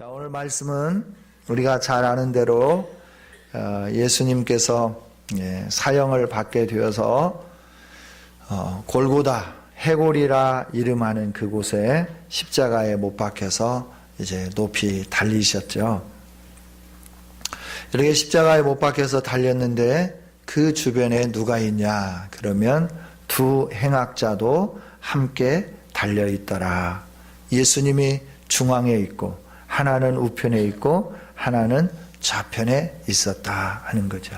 자, 오늘 말씀은 우리가 잘 아는 대로 어, 예수님께서 예, 사형을 받게 되어서 어, 골고다 해골이라 이름하는 그곳에 십자가에 못 박혀서 이제 높이 달리셨죠. 이렇게 십자가에 못 박혀서 달렸는데 그 주변에 누가 있냐? 그러면 두 행악자도 함께 달려 있더라. 예수님이 중앙에 있고 하나는 우편에 있고 하나는 좌편에 있었다 하는 거죠.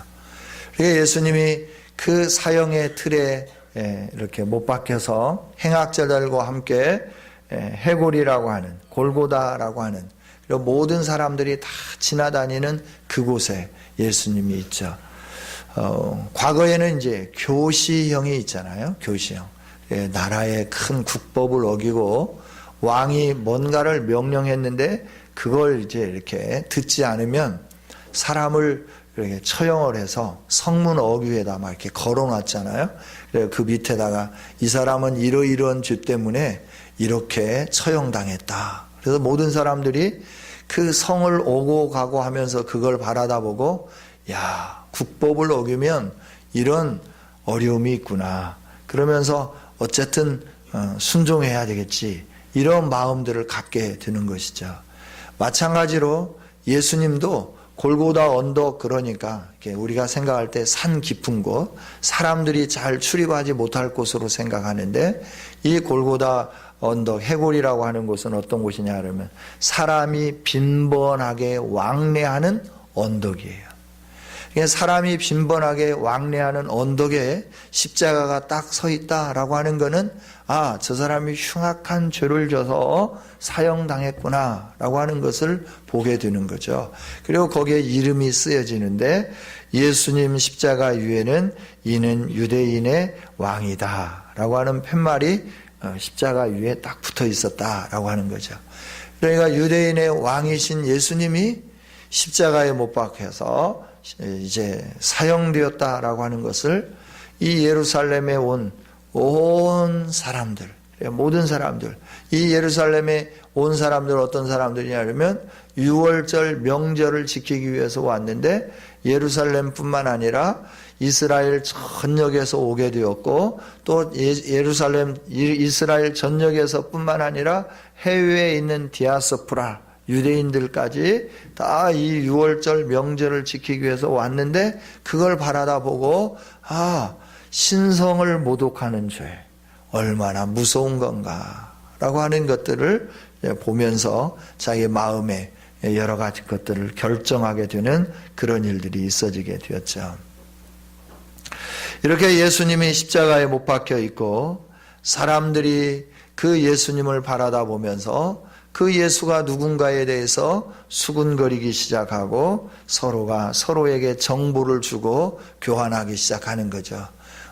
그러니까 예수님이 그 사형의 틀에 예, 이렇게 못 박혀서 행악자들과 함께 예, 해골이라고 하는 골고다라고 하는 그리고 모든 사람들이 다 지나다니는 그곳에 예수님이 있죠. 어, 과거에는 이제 교시형이 있잖아요. 교시형. 예, 나라의 큰 국법을 어기고 왕이 뭔가를 명령했는데 그걸 이제 이렇게 듣지 않으면 사람을 이렇게 처형을 해서 성문 어귀에다 막 이렇게 걸어놨잖아요. 그래서 그 밑에다가 이 사람은 이러이러한 죄 때문에 이렇게 처형당했다. 그래서 모든 사람들이 그 성을 오고 가고 하면서 그걸 바라다 보고 야 국법을 어기면 이런 어려움이 있구나. 그러면서 어쨌든 어, 순종해야 되겠지. 이런 마음들을 갖게 되는 것이죠. 마찬가지로 예수님도 골고다 언덕 그러니까 우리가 생각할 때 산 깊은 곳, 사람들이 잘 출입하지 못할 곳으로 생각하는데 이 골고다 언덕 해골이라고 하는 곳은 어떤 곳이냐 그러면 사람이 빈번하게 왕래하는 언덕이에요. 사람이 빈번하게 왕래하는 언덕에 십자가가 딱 서 있다라고 하는 것은 아, 저 사람이 흉악한 죄를 져서 사형당했구나라고 하는 것을 보게 되는 거죠. 그리고 거기에 이름이 쓰여지는데 예수님 십자가 위에는 이는 유대인의 왕이다라고 하는 팻말이 어, 십자가 위에 딱 붙어 있었다라고 하는 거죠. 그러니까 유대인의 왕이신 예수님이 십자가에 못 박혀서 이제 사형되었다라고 하는 것을 이 예루살렘에 온 온 사람들, 모든 사람들, 이 예루살렘에 온 사람들 어떤 사람들이냐면 6월절 명절을 지키기 위해서 왔는데 예루살렘뿐만 아니라 이스라엘 전역에서 오게 되었고 또 예루살렘 이스라엘 전역에서뿐만 아니라 해외에 있는 디아스프라 유대인들까지 다이 6월절 명절을 지키기 위해서 왔는데 그걸 바라다 보고 아 신성을 모독하는 죄 얼마나 무서운 건가라고 하는 것들을 보면서 자기 마음에 여러 가지 것들을 결정하게 되는 그런 일들이 있어지게 되었죠. 이렇게 예수님이 십자가에 못 박혀 있고 사람들이 그 예수님을 바라다 보면서 그 예수가 누군가에 대해서 수군거리기 시작하고 서로가 서로에게 정보를 주고 교환하기 시작하는 거죠.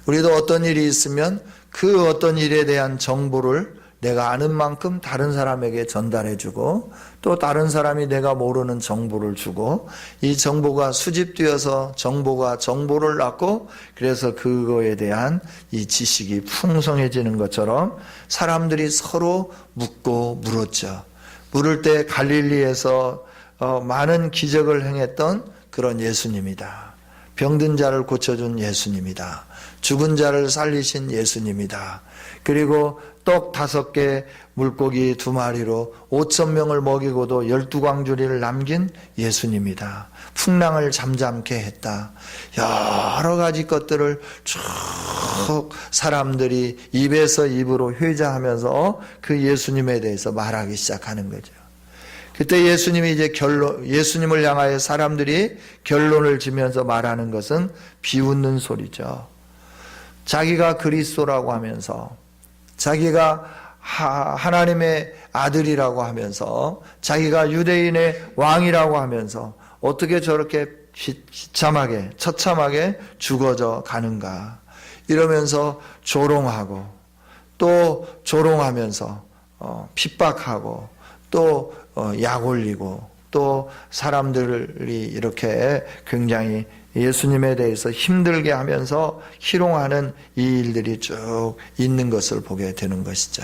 우리도 어떤 일이 있으면 그 어떤 일에 대한 정보를 내가 아는 만큼 다른 사람에게 전달해 주고 또 다른 사람이 내가 모르는 정보를 주고 이 정보가 수집되어서 정보가 정보를 낳고 그래서 그거에 대한 이 지식이 풍성해지는 것처럼 사람들이 서로 묻고 물었죠. 물을 때 갈릴리에서 어, 많은 기적을 행했던 그런 예수님이다. 병든 자를 고쳐준 예수님이다. 죽은 자를 살리신 예수님이다. 그리고 떡 다섯 개, 물고기 두 마리로 오천 명을 먹이고도 열두 광주리를 남긴 예수님이다. 풍랑을 잠잠케 했다. 여러 가지 것들을 쭉 사람들이 입에서 입으로 회자하면서 그 예수님에 대해서 말하기 시작하는 거죠. 그때 예수님이 이제 결론, 예수님을 향하여 사람들이 결론을 지면서 말하는 것은 비웃는 소리죠. 자기가 그리스도라고 하면서 자기가 하 나님의 아들이라고 하면서 자기가 유대인의 왕이라고 하면서 어떻게 저렇게 비참하게 처참하게 죽어져 가는가. 이러면서 조롱하고 또 조롱하면서 어, 핍박하고 또약 어, 올리고 또 사람들이 이렇게 굉장히 예수님에 대해서 힘들게 하면서 희롱하는 이 일들이 쭉 있는 것을 보게 되는 것이죠.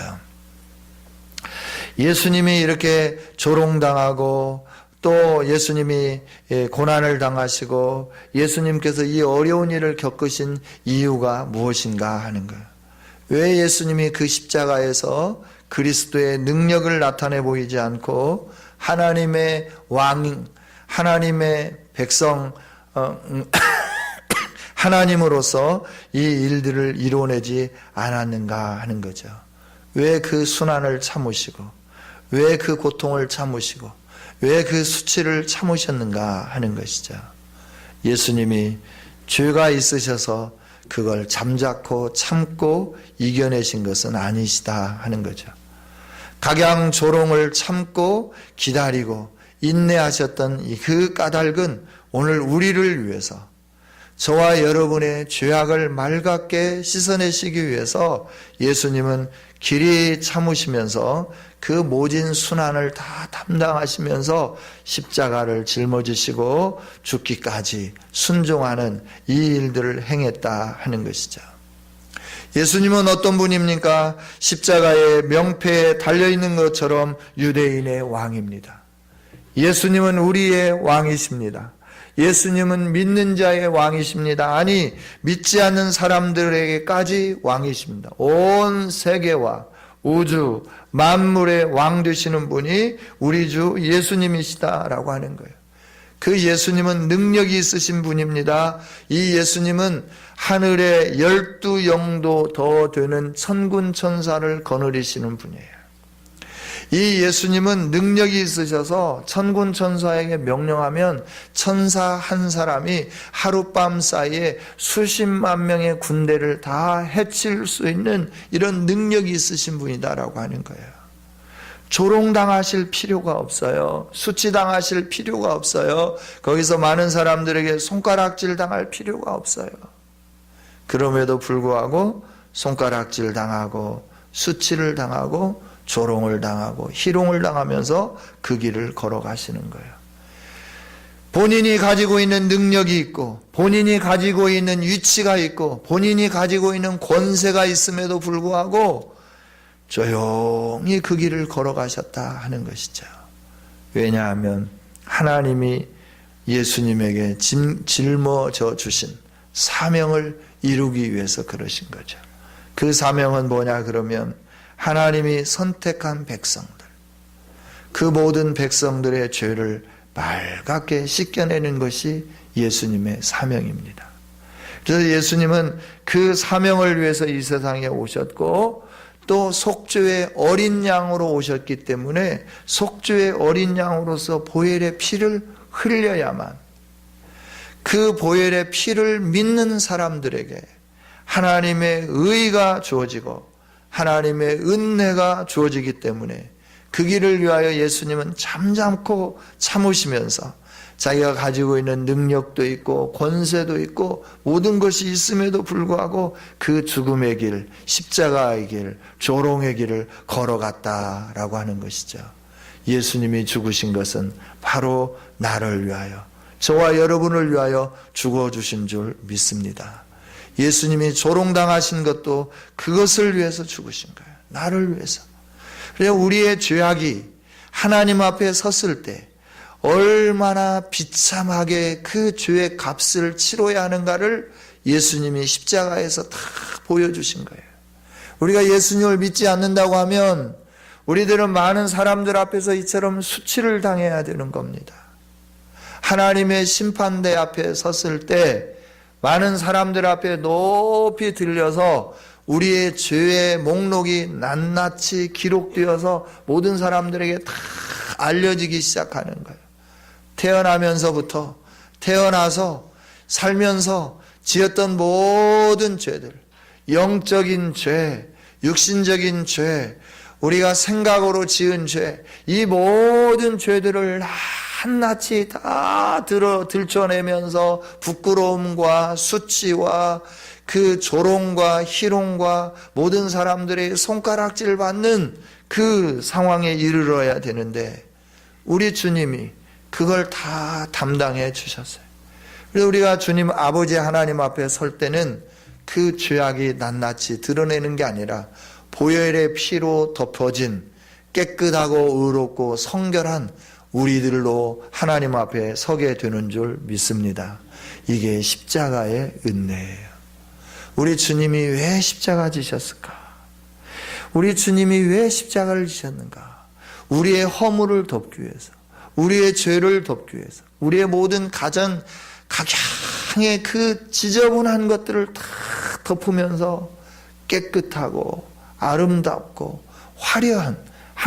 예수님이 이렇게 조롱당하고 또 예수님이 예, 고난을 당하시고 예수님께서 이 어려운 일을 겪으신 이유가 무엇인가 하는 거예요. 왜 예수님이 그 십자가에서 그리스도의 능력을 나타내 보이지 않고 하나님의 왕, 하나님의 백성, 하나님으로서 이 일들을 이루어내지 않았는가 하는 거죠. 왜 그 순환을 참으시고, 왜 그 고통을 참으시고, 왜 그 수치를 참으셨는가 하는 것이죠. 예수님이 죄가 있으셔서 그걸 잠자코 참고 이겨내신 것은 아니시다 하는 거죠. 각양 조롱을 참고 기다리고 인내하셨던 그 까닭은 오늘 우리를 위해서 저와 여러분의 죄악을 맑게 씻어내시기 위해서 예수님은 길이 참으시면서 그 모진 순환을 다 담당하시면서 십자가를 짊어지시고 죽기까지 순종하는 이 일들을 행했다 하는 것이죠. 예수님은 어떤 분입니까? 십자가의 명패에 달려있는 것처럼 유대인의 왕입니다. 예수님은 우리의 왕이십니다. 예수님은 믿는 자의 왕이십니다. 아니, 믿지 않는 사람들에게까지 왕이십니다. 온 세계와 우주, 만물의 왕 되시는 분이 우리 주 예수님이시다라고 하는 거예요. 그 예수님은 능력이 있으신 분입니다. 이 예수님은 하늘의 열두 영도 더 되는 천군 천사를 거느리시는 분이에요. 이 예수님은 능력이 있으셔서 천군 천사에게 명령하면 천사 한 사람이 하룻밤 사이에 수십만 명의 군대를 다 해칠 수 있는 이런 능력이 있으신 분이다라고 하는 거예요. 조롱당하실 필요가 없어요. 수치당하실 필요가 없어요. 거기서 많은 사람들에게 손가락질 당할 필요가 없어요. 그럼에도 불구하고 손가락질 당하고 수치를 당하고 조롱을 당하고 희롱을 당하면서 그 길을 걸어가시는 거예요. 본인이 가지고 있는 능력이 있고 본인이 가지고 있는 위치가 있고 본인이 가지고 있는 권세가 있음에도 불구하고 조용히 그 길을 걸어가셨다 하는 것이죠. 왜냐하면 하나님이 예수님에게 짊어져 주신 사명을 이루기 위해서 그러신 거죠. 그 사명은 뭐냐 그러면 하나님이 선택한 백성들, 그 모든 백성들의 죄를 맑게 씻겨내는 것이 예수님의 사명입니다. 그래서 예수님은 그 사명을 위해서 이 세상에 오셨고 또 속죄의 어린 양으로 오셨기 때문에 속죄의 어린 양으로서 보혈의 피를 흘려야만 그 보혈의 피를 믿는 사람들에게 하나님의 의가 주어지고 하나님의 은혜가 주어지기 때문에 그 길을 위하여 예수님은 잠잠고 참으시면서 자기가 가지고 있는 능력도 있고 권세도 있고 모든 것이 있음에도 불구하고 그 죽음의 길, 십자가의 길, 조롱의 길을 걸어갔다라고 하는 것이죠. 예수님이 죽으신 것은 바로 나를 위하여, 저와 여러분을 위하여 죽어주신 줄 믿습니다. 예수님이 조롱당하신 것도 그것을 위해서 죽으신 거예요. 나를 위해서. 그래서 우리의 죄악이 하나님 앞에 섰을 때 얼마나 비참하게 그 죄의 값을 치러야 하는가를 예수님이 십자가에서 다 보여주신 거예요. 우리가 예수님을 믿지 않는다고 하면 우리들은 많은 사람들 앞에서 이처럼 수치를 당해야 되는 겁니다. 하나님의 심판대 앞에 섰을 때 많은 사람들 앞에 높이 들려서 우리의 죄의 목록이 낱낱이 기록되어서 모든 사람들에게 다 알려지기 시작하는 거예요. 태어나면서부터 태어나서 살면서 지었던 모든 죄들, 영적인 죄, 육신적인 죄, 우리가 생각으로 지은 죄, 이 모든 죄들을 한낱이 다 들어 들춰내면서 부끄러움과 수치와 그 조롱과 희롱과 모든 사람들의 손가락질 받는 그 상황에 이르러야 되는데 우리 주님이 그걸 다 담당해 주셨어요. 그래서 우리가 주님 아버지 하나님 앞에 설 때는 그 죄악이 낱낱이 드러내는 게 아니라 보혈의 피로 덮어진 깨끗하고 의롭고 성결한 우리들로 하나님 앞에 서게 되는 줄 믿습니다. 이게 십자가의 은혜예요. 우리 주님이 왜 십자가 지셨을까? 우리 주님이 왜 십자가를 지셨는가? 우리의 허물을 덮기 위해서, 우리의 죄를 덮기 위해서, 우리의 모든 가전, 각양의 그 지저분한 것들을 다 덮으면서 깨끗하고 아름답고 화려한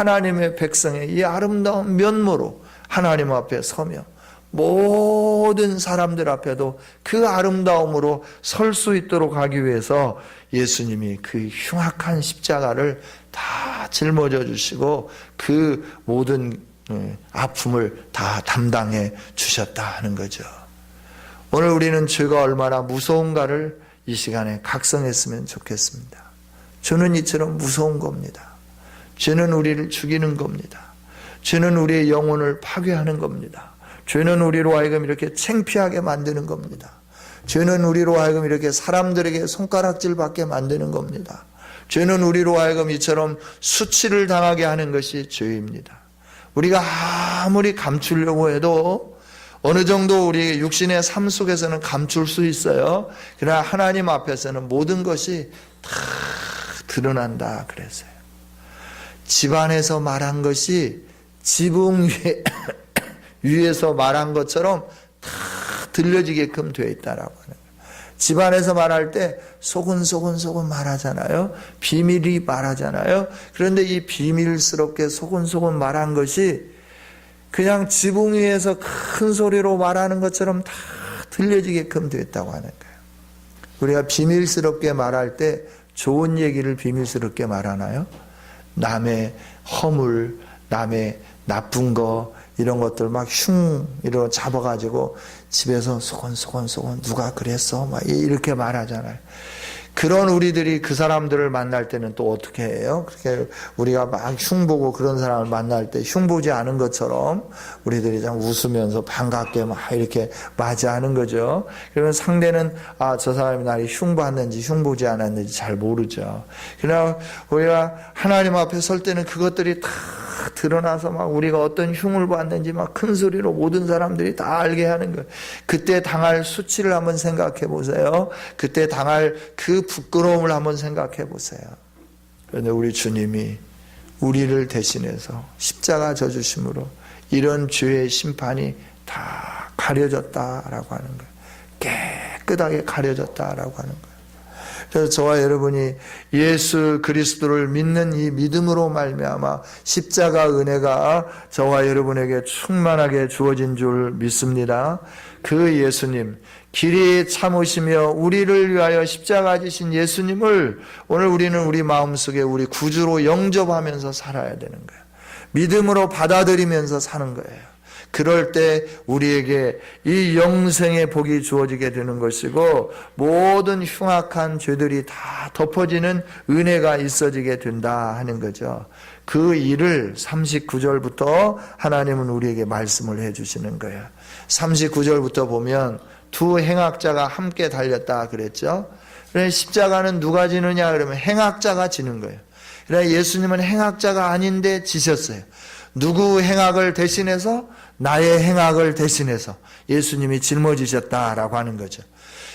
하나님의 백성의 이 아름다운 면모로 하나님 앞에 서며 모든 사람들 앞에도 그 아름다움으로 설 수 있도록 하기 위해서 예수님이 그 흉악한 십자가를 다 짊어져 주시고 그 모든 예, 아픔을 다 담당해 주셨다 하는 거죠. 오늘 우리는 죄가 얼마나 무서운가를 이 시간에 각성했으면 좋겠습니다. 죄는 이처럼 무서운 겁니다. 죄는 우리를 죽이는 겁니다. 죄는 우리의 영혼을 파괴하는 겁니다. 죄는 우리로 하여금 이렇게 창피하게 만드는 겁니다. 죄는 우리로 하여금 이렇게 사람들에게 손가락질 받게 만드는 겁니다. 죄는 우리로 하여금 이처럼 수치를 당하게 하는 것이 죄입니다. 우리가 아무리 감추려고 해도 어느 정도 우리 육신의 삶 속에서는 감출 수 있어요. 그러나 하나님 앞에서는 모든 것이 다 드러난다 그랬어요. 집안에서 말한 것이 지붕 위에, 위에서 말한 것처럼 다 들려지게끔 되어 있다라고 하는 거예요. 집안에서 말할 때 소근소근소근 말하잖아요. 비밀이 말하잖아요. 그런데 이 비밀스럽게 소근소근 말한 것이 그냥 지붕 위에서 큰 소리로 말하는 것처럼 다 들려지게끔 되었다고 하는 거예요. 우리가 비밀스럽게 말할 때 좋은 얘기를 비밀스럽게 말하나요? 남의 허물, 남의 나쁜 거 이런 것들 막 흉 이러 잡아가지고 집에서 소곤소곤소곤 누가 그랬어 막 이렇게 말하잖아요. 그런 우리들이 그 사람들을 만날 때는 또 어떻게 해요? 그렇게 우리가 막 흉보고 그런 사람을 만날 때 흉보지 않은 것처럼 우리들이 좀 웃으면서 반갑게 막 이렇게 맞이하는 거죠. 그러면 상대는 아, 저 사람이 나를 흉봤는지 흉보지 않았는지 잘 모르죠. 그러나 우리가 하나님 앞에 설 때는 그것들이 다 드러나서 막 우리가 어떤 흉을 받는지 막 큰 소리로 모든 사람들이 다 알게 하는 거예요. 그때 당할 수치를 한번 생각해 보세요. 그때 당할 그 부끄러움을 한번 생각해 보세요. 그런데 우리 주님이 우리를 대신해서 십자가 져주심으로 이런 죄의 심판이 다 가려졌다라고 하는 거예요. 깨끗하게 가려졌다라고 하는 거예요. 그래서 저와 여러분이 예수 그리스도를 믿는 이 믿음으로 말미암아 십자가 은혜가 저와 여러분에게 충만하게 주어진 줄 믿습니다. 그 예수님 길이 참으시며 우리를 위하여 십자가 지신 예수님을 오늘 우리는 우리 마음속에 우리 구주로 영접하면서 살아야 되는 거예요. 믿음으로 받아들이면서 사는 거예요. 그럴 때 우리에게 이 영생의 복이 주어지게 되는 것이고 모든 흉악한 죄들이 다 덮어지는 은혜가 있어지게 된다 하는 거죠. 그 일을 39절부터 하나님은 우리에게 말씀을 해 주시는 거예요. 39절부터 보면 두 행악자가 함께 달렸다 그랬죠. 그래 십자가는 누가 지느냐 그러면 행악자가 지는 거예요. 그래 예수님은 행악자가 아닌데 지셨어요. 누구 행악을 대신해서 나의 행악을 대신해서 예수님이 짊어지셨다라고 하는 거죠.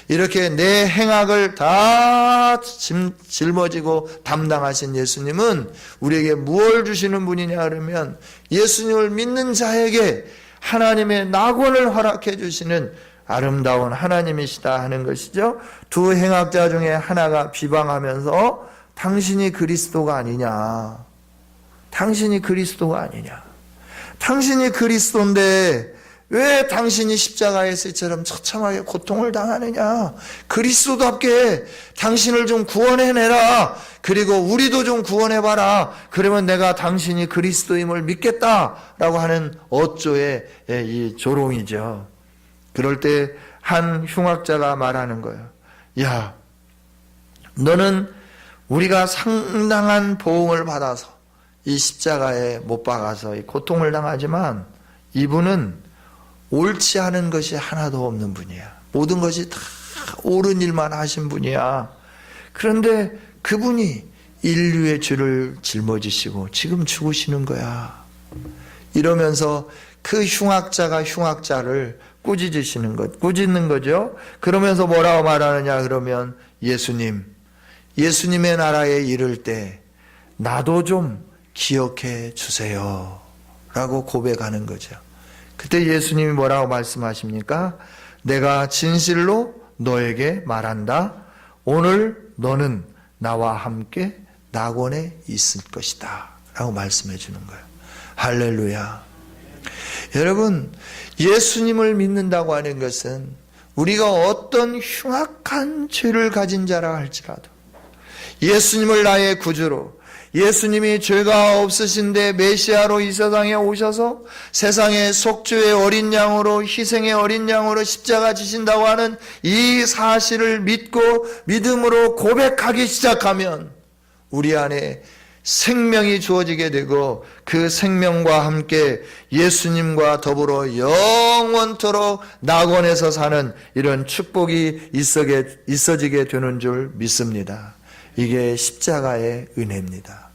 이렇게 내 행악을 다 짊어지고 담당하신 예수님은 우리에게 무엇을 주시는 분이냐 그러면 예수님을 믿는 자에게 하나님의 낙원을 허락해 주시는 아름다운 하나님이시다 하는 것이죠. 두 행악자 중에 하나가 비방하면서 당신이 그리스도가 아니냐. 당신이 그리스도가 아니냐. 당신이 그리스도인데 왜 당신이 십자가에서 이처럼 처참하게 고통을 당하느냐? 그리스도답게 당신을 좀 구원해내라. 그리고 우리도 좀 구원해봐라. 그러면 내가 당신이 그리스도임을 믿겠다 라고 하는 어조의 이 조롱이죠. 그럴 때 한 흉악자가 말하는 거예요. 야, 너는 우리가 상당한 보응을 받아서 이 십자가에 못 박아서 고통을 당하지만 이분은 옳지 않은 것이 하나도 없는 분이야. 모든 것이 다 옳은 일만 하신 분이야. 그런데 그분이 인류의 죄를 짊어지시고 지금 죽으시는 거야. 이러면서 그 흉악자가 흉악자를 꾸짖으시는 것, 꾸짖는 거죠. 그러면서 뭐라고 말하느냐 그러면 예수님, 예수님의 나라에 이를 때 나도 좀 기억해 주세요. 라고 고백하는 거죠. 그때 예수님이 뭐라고 말씀하십니까? 내가 진실로 너에게 말한다. 오늘 너는 나와 함께 낙원에 있을 것이다. 라고 말씀해 주는 거예요. 할렐루야. 여러분, 예수님을 믿는다고 하는 것은 우리가 어떤 흉악한 죄를 가진 자라 할지라도 예수님을 나의 구주로 예수님이 죄가 없으신데 메시아로 이 세상에 오셔서 세상의 속죄의 어린 양으로 희생의 어린 양으로 십자가 지신다고 하는 이 사실을 믿고 믿음으로 고백하기 시작하면 우리 안에 생명이 주어지게 되고 그 생명과 함께 예수님과 더불어 영원토록 낙원에서 사는 이런 축복이 있어지게 되는 줄 믿습니다. 이게 십자가의 은혜입니다.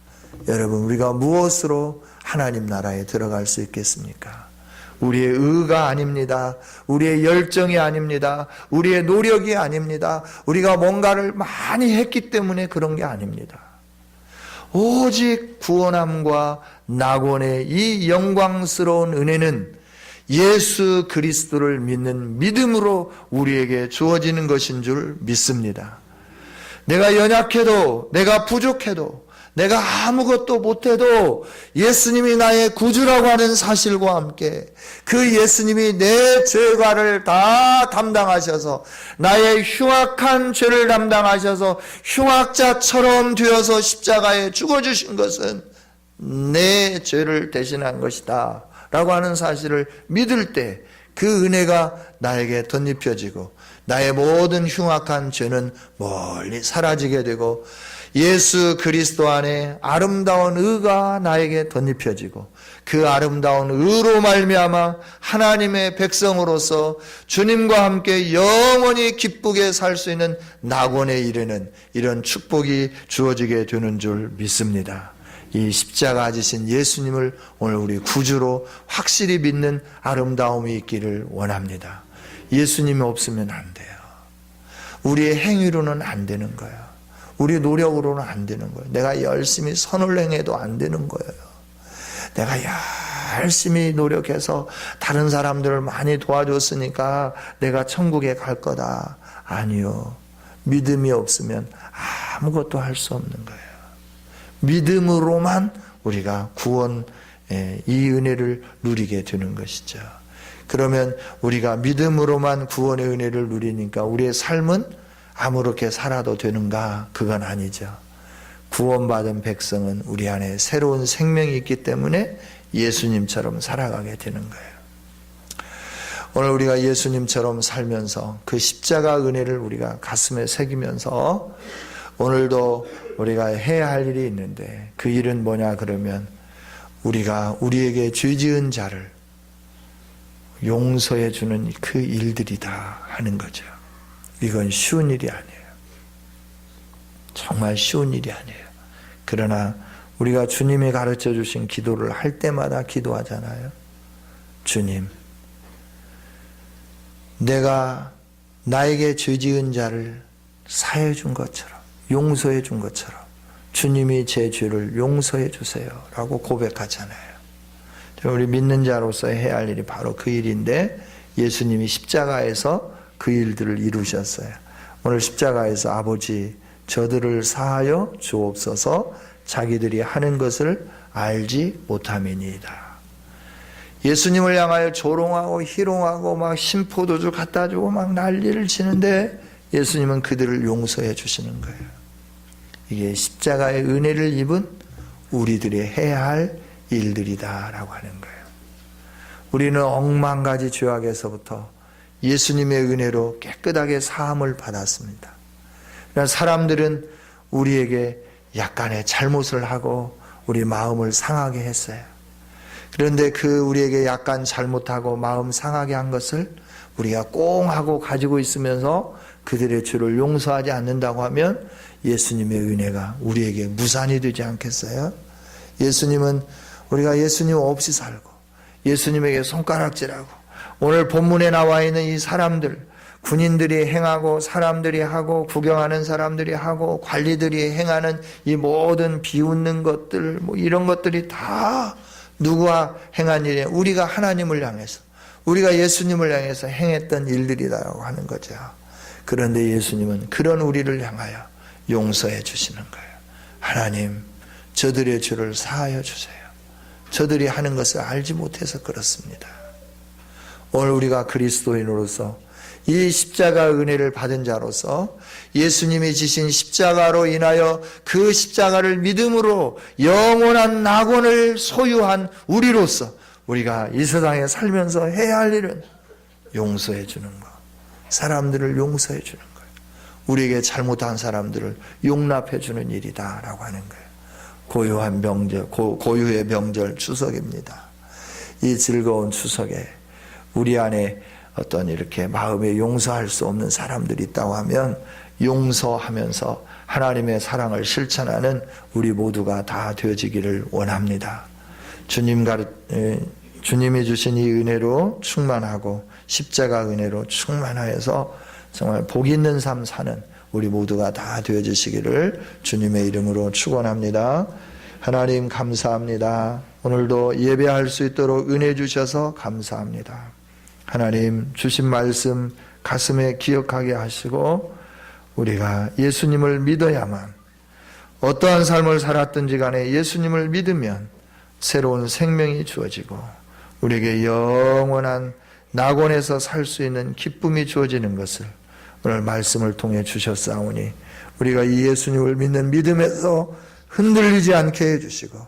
여러분, 우리가 무엇으로 하나님 나라에 들어갈 수 있겠습니까? 우리의 의가 아닙니다. 우리의 열정이 아닙니다. 우리의 노력이 아닙니다. 우리가 뭔가를 많이 했기 때문에 그런 게 아닙니다. 오직 구원함과 낙원의 이 영광스러운 은혜는 예수 그리스도를 믿는 믿음으로 우리에게 주어지는 것인 줄 믿습니다. 내가 연약해도, 내가 부족해도, 내가 아무것도 못해도 예수님이 나의 구주라고 하는 사실과 함께 그 예수님이 내 죄과를 다 담당하셔서 나의 흉악한 죄를 담당하셔서 흉악자처럼 되어서 십자가에 죽어주신 것은 내 죄를 대신한 것이다. 라고 하는 사실을 믿을 때 그 은혜가 나에게 덧입혀지고 나의 모든 흉악한 죄는 멀리 사라지게 되고 예수 그리스도 안에 아름다운 의가 나에게 덧입혀지고 그 아름다운 의로 말미암아 하나님의 백성으로서 주님과 함께 영원히 기쁘게 살 수 있는 낙원에 이르는 이런 축복이 주어지게 되는 줄 믿습니다. 이 십자가 지신 예수님을 오늘 우리 구주로 확실히 믿는 아름다움이 있기를 원합니다. 예수님이 없으면 안 돼요. 우리의 행위로는 안 되는 거예요. 우리 노력으로는 안 되는 거예요. 내가 열심히 선을 행해도 안 되는 거예요. 내가 열심히 노력해서 다른 사람들을 많이 도와줬으니까 내가 천국에 갈 거다. 아니요. 믿음이 없으면 아무것도 할 수 없는 거예요. 믿음으로만 우리가 구원, 이 은혜를 누리게 되는 것이죠. 그러면 우리가 믿음으로만 구원의 은혜를 누리니까 우리의 삶은 아무렇게 살아도 되는가? 그건 아니죠. 구원받은 백성은 우리 안에 새로운 생명이 있기 때문에 예수님처럼 살아가게 되는 거예요. 오늘 우리가 예수님처럼 살면서 그 십자가 은혜를 우리가 가슴에 새기면서 오늘도 우리가 해야 할 일이 있는데 그 일은 뭐냐 그러면 우리가 우리에게 죄 지은 자를 용서해 주는 그 일들이다 하는 거죠. 이건 쉬운 일이 아니에요. 정말 쉬운 일이 아니에요. 그러나 우리가 주님이 가르쳐 주신 기도를 할 때마다 기도하잖아요. 주님, 내가 나에게 죄 지은 자를 사해 준 것처럼, 용서해 준 것처럼, 주님이 제 죄를 용서해 주세요. 라고 고백하잖아요. 우리 믿는 자로서 해야 할 일이 바로 그 일인데, 예수님이 십자가에서 그 일들을 이루셨어요. 오늘 십자가에서 아버지, 저들을 사하여 주옵소서 자기들이 하는 것을 알지 못함이니이다. 예수님을 향하여 조롱하고 희롱하고 막 심포도주 갖다 주고 막 난리를 치는데 예수님은 그들을 용서해 주시는 거예요. 이게 십자가의 은혜를 입은 우리들이 해야 할 일들이다라고 하는 거예요. 우리는 억만 가지 죄악에서부터 예수님의 은혜로 깨끗하게 사함을 받았습니다. 사람들은 우리에게 약간의 잘못을 하고 우리 마음을 상하게 했어요. 그런데 그 우리에게 약간 잘못하고 마음 상하게 한 것을 우리가 꽁 하고 가지고 있으면서 그들의 죄를 용서하지 않는다고 하면 예수님의 은혜가 우리에게 무산이 되지 않겠어요? 예수님은 우리가 예수님 없이 살고 예수님에게 손가락질하고 오늘 본문에 나와 있는 이 사람들 군인들이 행하고 사람들이 하고 구경하는 사람들이 하고 관리들이 행하는 이 모든 비웃는 것들 뭐 이런 것들이 다 누구와 행한 일이에요? 우리가 하나님을 향해서 우리가 예수님을 향해서 행했던 일들이다라고 하는 거죠. 그런데 예수님은 그런 우리를 향하여 용서해 주시는 거예요. 하나님, 저들의 죄를 사하여 주세요. 저들이 하는 것을 알지 못해서 그렇습니다. 오늘 우리가 그리스도인으로서 이 십자가 은혜를 받은 자로서 예수님이 지신 십자가로 인하여 그 십자가를 믿음으로 영원한 낙원을 소유한 우리로서 우리가 이 세상에 살면서 해야 할 일은 용서해 주는 것. 사람들을 용서해 주는 거예요. 우리에게 잘못한 사람들을 용납해 주는 일이다라고 하는 거예요. 고요한 명절, 고, 고유의 명절 추석입니다. 이 즐거운 추석에 우리 안에 어떤 이렇게 마음에 용서할 수 없는 사람들이 있다고 하면 용서하면서 하나님의 사랑을 실천하는 우리 모두가 다 되어지기를 원합니다. 주님 가르, 에, 주님이 주신 이 은혜로 충만하고 십자가 은혜로 충만하여서 정말 복 있는 삶 사는 우리 모두가 다 되어지시기를 주님의 이름으로 축원합니다. 하나님 감사합니다. 오늘도 예배할 수 있도록 은혜 주셔서 감사합니다. 하나님 주신 말씀 가슴에 기억하게 하시고 우리가 예수님을 믿어야만 어떠한 삶을 살았든지 간에 예수님을 믿으면 새로운 생명이 주어지고 우리에게 영원한 낙원에서 살 수 있는 기쁨이 주어지는 것을 오늘 말씀을 통해 주셨사오니 우리가 이 예수님을 믿는 믿음에서 흔들리지 않게 해주시고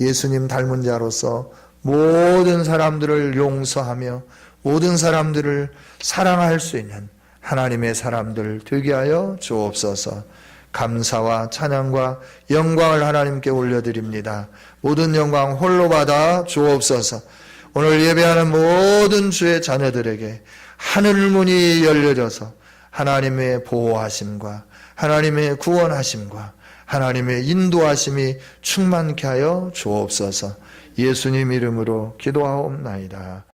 예수님 닮은 자로서 모든 사람들을 용서하며 모든 사람들을 사랑할 수 있는 하나님의 사람들 되게 하여 주옵소서. 감사와 찬양과 영광을 하나님께 올려드립니다. 모든 영광 홀로 받아 주옵소서. 오늘 예배하는 모든 주의 자녀들에게 하늘 문이 열려져서 하나님의 보호하심과 하나님의 구원하심과 하나님의 인도하심이 충만케 하여 주옵소서. 예수님 이름으로 기도하옵나이다.